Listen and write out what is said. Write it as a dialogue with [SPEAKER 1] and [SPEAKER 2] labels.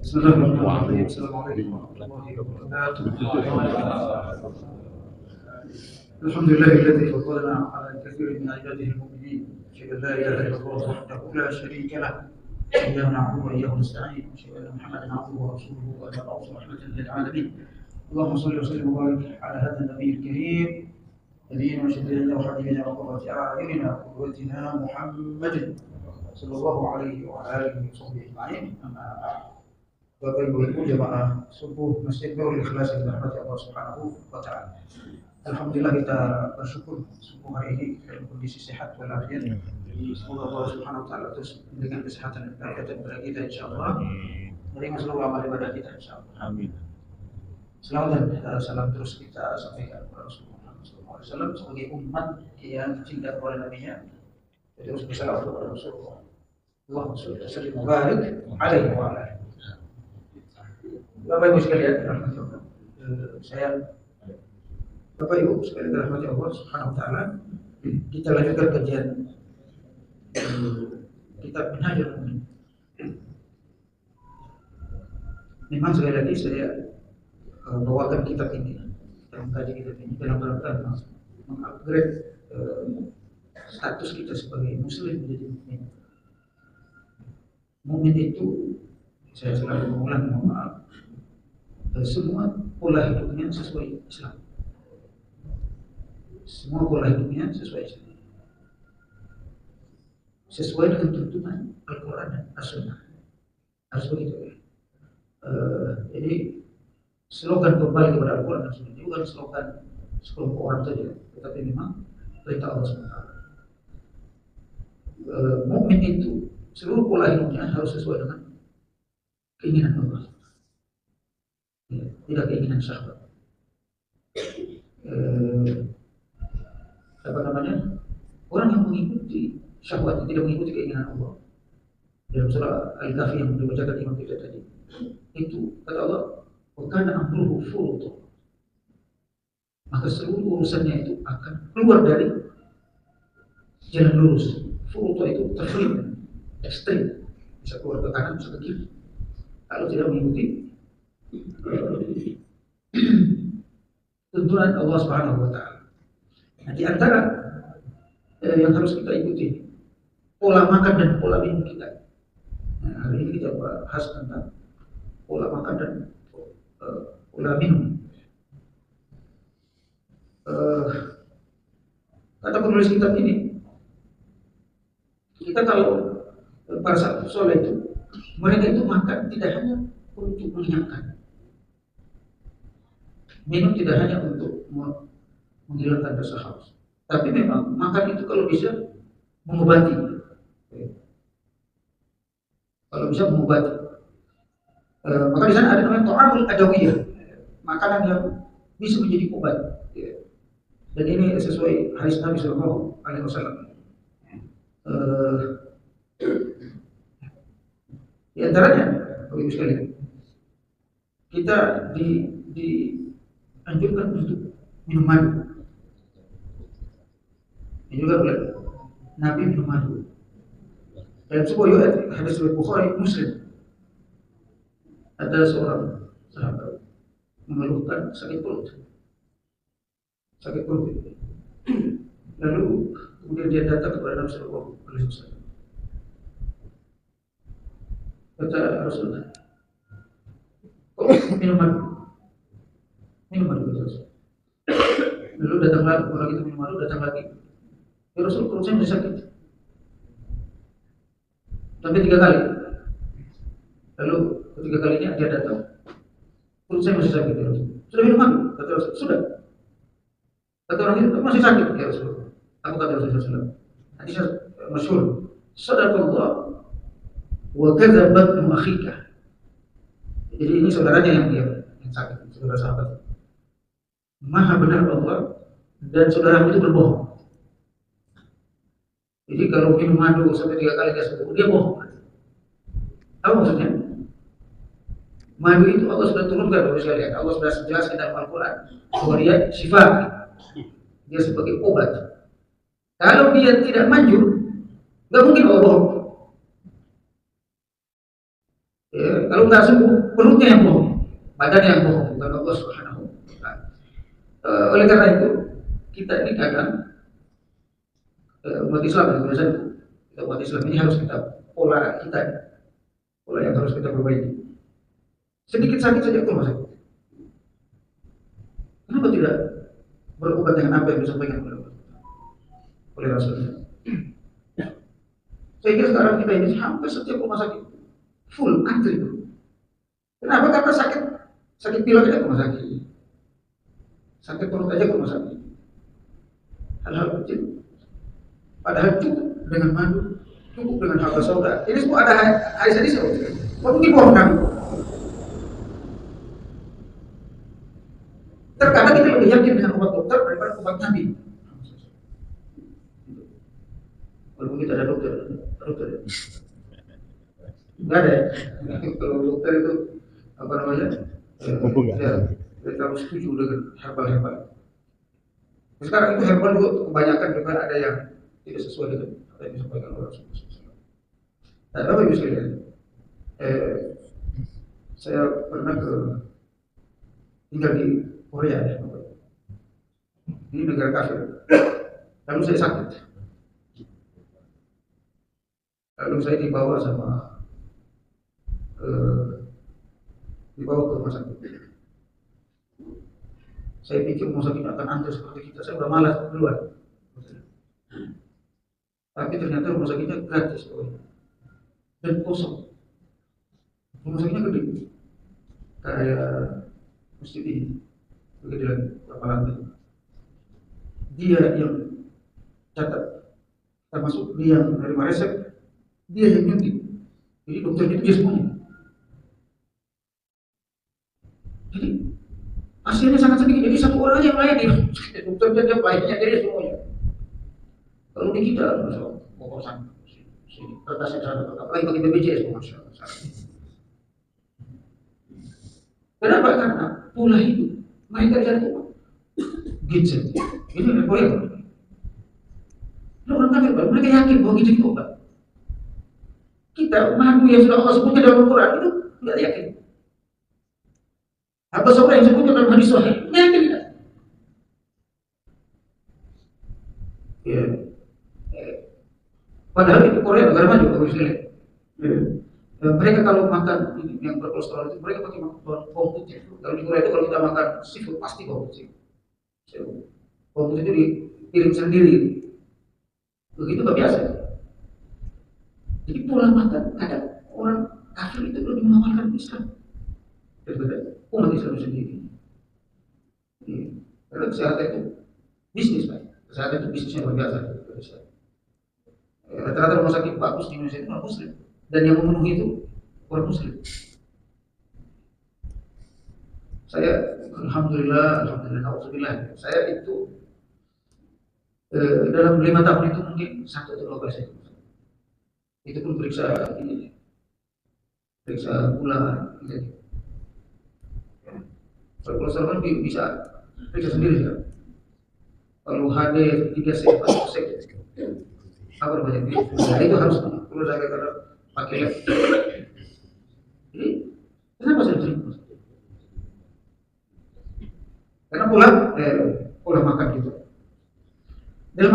[SPEAKER 1] السلام عليكم. ورحمة الله وبركاته. الحمد لله الذي فضلنا على كثير من عباده المؤمنين. أشهد أن لا إله إلا الله وحده لا شريك له. إياه نعبد وإياه نستعين. أشهد أن محمدا عبده ورسوله ومبعوث رحمة للعالمين. اللهم صل وسلم وبارك على هذا النبي الكريم. نبينا وشفيعنا وحبيبنا وقرة أعيننا وقدوتنا محمد صلى الله عليه وعلى آله وصحبه أجمعين. أما بعد. Bapak Ibu Ibu jemaah subuh Masjid Nurul Ikhlas yang dirahmati Allah Subhanahu wa taala. Alhamdulillah kita bersyukur subuh hari ini dalam kondisi sehat walafiat. Semoga Allah Subhanahu wa taala terus memberikan kesehatan dan berkat kepada kita insyaallah. Menerima seluruh amal ibadah kita insyaallah.
[SPEAKER 2] Amin.
[SPEAKER 1] Selamat dan uh, salam terus kita sampaikan kepada Rasulullah SAW sebagai umat yang cinta kepada Nabi-Nya. Terus bersalawat kepada Rasulullah. Allahumma sholli wa sallim wa barik alaihi wa alihi. Bapak Ibu sekalian. Eh, saya Bapak Ibu sekalian rahmati Allah Subhanahu wa taala. Kita lanjutkan kajian eh, kitab Minhajul. Memang sekali lagi saya eh, bawakan kitab ini dalam kajian kitab ini dalam rangka mengupgrade status kita sebagai muslim menjadi mukmin. Mukmin itu saya selalu mengulang mohon maaf semua pola hidupnya sesuai Islam. Semua pola hidupnya sesuai Islam. Sesuai dengan tuntunan Al-Quran dan As-Sunnah. Harus begitu ya. Eh, jadi slogan kembali kepada Al-Quran dan Sunnah bukan slogan sekelompok orang saja, tetapi memang perintah Allah SWT. Eh, mukmin itu seluruh pola hidupnya harus sesuai dengan keinginan Allah. Tidak keinginan syahwat. Eh, apa namanya? Orang yang mengikuti syahwat tidak mengikuti keinginan Allah. Dalam surah Al-Kahfi yang dibacakan Imam kita tadi, itu kata Allah, "Wakana amruhu furutu." Maka seluruh urusannya itu akan keluar dari jalan lurus. Furutu itu terfilm, ekstrim, bisa keluar ke kanan, bisa ke kiri. Kalau tidak mengikuti tuntunan Allah Subhanahu wa taala. Nah, di antara eh, yang harus kita ikuti pola makan dan pola minum kita. Nah, hari ini kita bahas tentang pola makan dan eh, pola minum. Eh, kata penulis kitab ini, kita kalau para sahabat soleh itu mereka itu makan tidak hanya untuk mengenyangkan, minum tidak hanya untuk menghilangkan rasa haus, tapi memang makan itu kalau bisa mengobati, kalau bisa mengobati. E, maka di sana ada namanya to'amul adawiyah, makanan yang bisa menjadi obat. Ya. Dan ini sesuai hadis Nabi Shallallahu Alaihi Wasallam. E, di antaranya, Ibu sekalian, kita di dianjurkan untuk minum madu. Ini juga boleh. Nabi minum madu. Dalam sebuah riwayat hadis riwayat Bukhari Muslim ada seorang sahabat mengeluhkan sakit perut, sakit perut. Lalu kemudian dia datang kepada Nabi Shallallahu Alaihi Wasallam. Kata Rasulullah, kok minum madu? Minum madu kata Rasul. Lalu datang lagi orang itu minum madu, datang lagi. Ya Rasul perut saya masih sakit. Sampai tiga kali. Lalu ketiga kalinya dia datang. Perut saya masih sakit ya Rasul. Sudah minum madu? Kata Rasul. Sudah. Kata orang itu masih sakit ya Rasul. Apa kata Rasulullah SAW? Hadisnya masyhur. Sadaqallah wa kadzabat akhika. Jadi ini saudaranya yang dia yang sakit, saudara sahabat. Maha benar Allah dan saudara itu berbohong. Jadi kalau minum madu sampai tiga kali dia sembuh, dia bohong. Apa maksudnya? Madu itu Allah sudah turunkan Bapak sekalian. Allah sudah jelaskan dalam Al-Quran bahwa dia syifa. Dia sebagai obat. Kalau dia tidak manjur, nggak mungkin Allah bohong. Ya, kalau nggak sembuh, perutnya yang bohong, badannya yang bohong, bukan Allah Subhanahu wa. Eh, oleh karena itu, kita ini kadang eh, umat Islam biasanya kita umat Islam ini harus kita pola kita, pola yang harus kita perbaiki. Sedikit sakit saja ke rumah sakit. Kenapa tidak berobat dengan apa yang disampaikan oleh oleh Rasulullah? Saya kira sekarang kita ini hampir setiap rumah sakit full antri. Kenapa? Karena sakit sakit pilek aja ke rumah sakit, sakit perut aja ke rumah sakit. Hal-hal kecil. Padahal cukup dengan madu, cukup dengan harga soda. Ini semua ada hari hadis Waktu kami. Terkadang kita lebih yakin dengan obat dokter daripada obat nabi. Walaupun kita ada dokter, dokter. Enggak ada. Kalau dokter itu apa namanya?
[SPEAKER 2] Mumpung
[SPEAKER 1] ya, dia terlalu setuju dengan herbal-herbal. Sekarang itu herbal juga kebanyakan juga ada yang tidak sesuai dengan apa yang disampaikan oleh Rasulullah SAW. Nah, Ibu sekalian, eh, saya pernah ke tinggal di Korea ya. Ini negara kafir. Lalu saya sakit. Lalu saya dibawa sama eh, dibawa ke rumah sakit. Saya pikir rumah sakit akan antri seperti kita. Saya udah malas keluar. Tapi ternyata rumah sakitnya gratis dan kosong. Rumah sakitnya gede, kayak masjid ini, kegedean berapa lantai. Dia yang catat, termasuk dia yang menerima resep, dia yang nyuntik. Jadi dokternya dia semuanya. Hasilnya sangat sedikit. Jadi satu orang yang dia dokternya dia baiknya dia semuanya. Kalau di kita, pokok sana, kertasnya sana, apalagi bagi BPJS, masya Allah. Kenapa? Karena pola hidup mereka uang. Gadget. Ini ada boleh. Orang kafir, mereka yakin bahwa gadget itu obat. Kita madu yang sudah Allah sebutkan dalam Al-Quran itu. Apa saudara yang disebutkan dalam hadis sahih? Yakin tidak? Ya. Padahal itu Korea negara maju kalau misalnya. Ya. Eh, mereka kalau makan ini yang berkolesterol itu mereka pakai makan bawang putih. Kalau di Korea itu kalau kita makan seafood pasti bawang putih. So, Bawang putih itu dikirim sendiri. Begitu nggak biasa. Jadi pola makan kadang orang kafir itu lebih mengamalkan Islam daripada umat Islam sendiri. Karena kesehatan itu bisnis, Pak. Kesehatan itu bisnisnya luar biasa. Rata-rata rumah sakit bagus di Indonesia itu non muslim dan yang memenuhi itu orang muslim. Saya alhamdulillah, alhamdulillah, alhamdulillah. Saya itu eh, dalam lima tahun itu mungkin satu atau dua saya itu pun periksa ini periksa gula gitu. Kalau kolesterol kan bi- bisa periksa sendiri kan. Kalau HD 3 sek atau sek apa namanya? Nah, itu harus perlu saya karena pakai lab. Jadi kenapa saya terima? Karena pola eh, pola makan gitu. Dalam